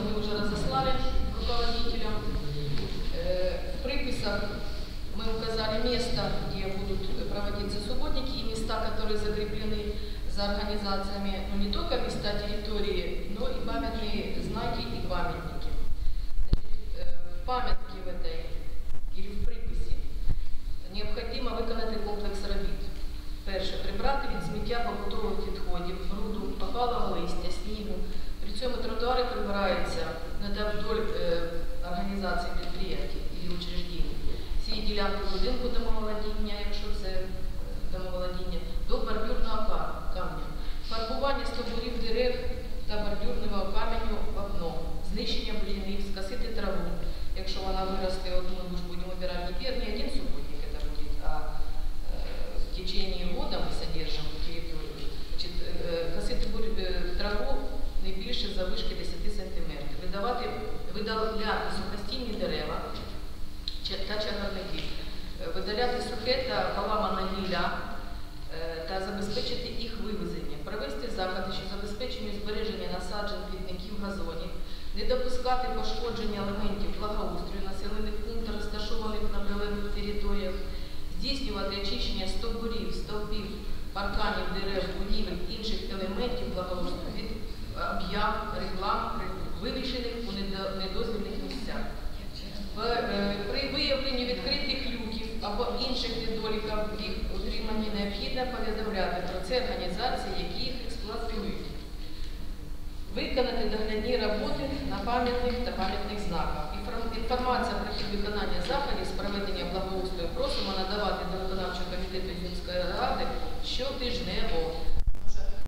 мы уже разослали руководителям. Э, В приписах мы указали место, где будут проводиться субботники и места, которые закреплены за организациями, ну не только места территории, но и памятные знаки и памятники. Значить, е, В пам'ятці в этой или в приписі необхідно виконати комплекс робіт. Перше, прибрати від сміття побутових відходів, бруду, попалого листя, снігу. Цьому тротуари прибираються вдоль е, організації підприємств і учреждень. Ці ділянки будинку домоволодіння, якщо це е, домоволодіння, більше завишки 10 см. Видавати, видаляти сухостійні дерева та чагарники. Е, Видаляти сухе та поламане гілля е, та забезпечити їх вивезення, провести заходи, що забезпечення збереження насаджень, квітників, газонів, не допускати пошкодження елементів благоустрою населених пунктів, розташованих на прилеглих територіях, здійснювати очищення стовбурів, стовпів, парканів, дерев, будівель, інших елементів благоустрою від об'яв, реклам, вивішених у недозвільних місцях. Е, При виявленні відкритих люків або інших недоліків в їх утриманні необхідно повідомляти про це організації, які їх експлуатують. Виконати доглядні роботи на пам'ятних та пам'ятних знаках. Інформація про хід виконання заходів з проведення благоустрою просимо надавати до виконавчого комітету Юнської ради щотижнево.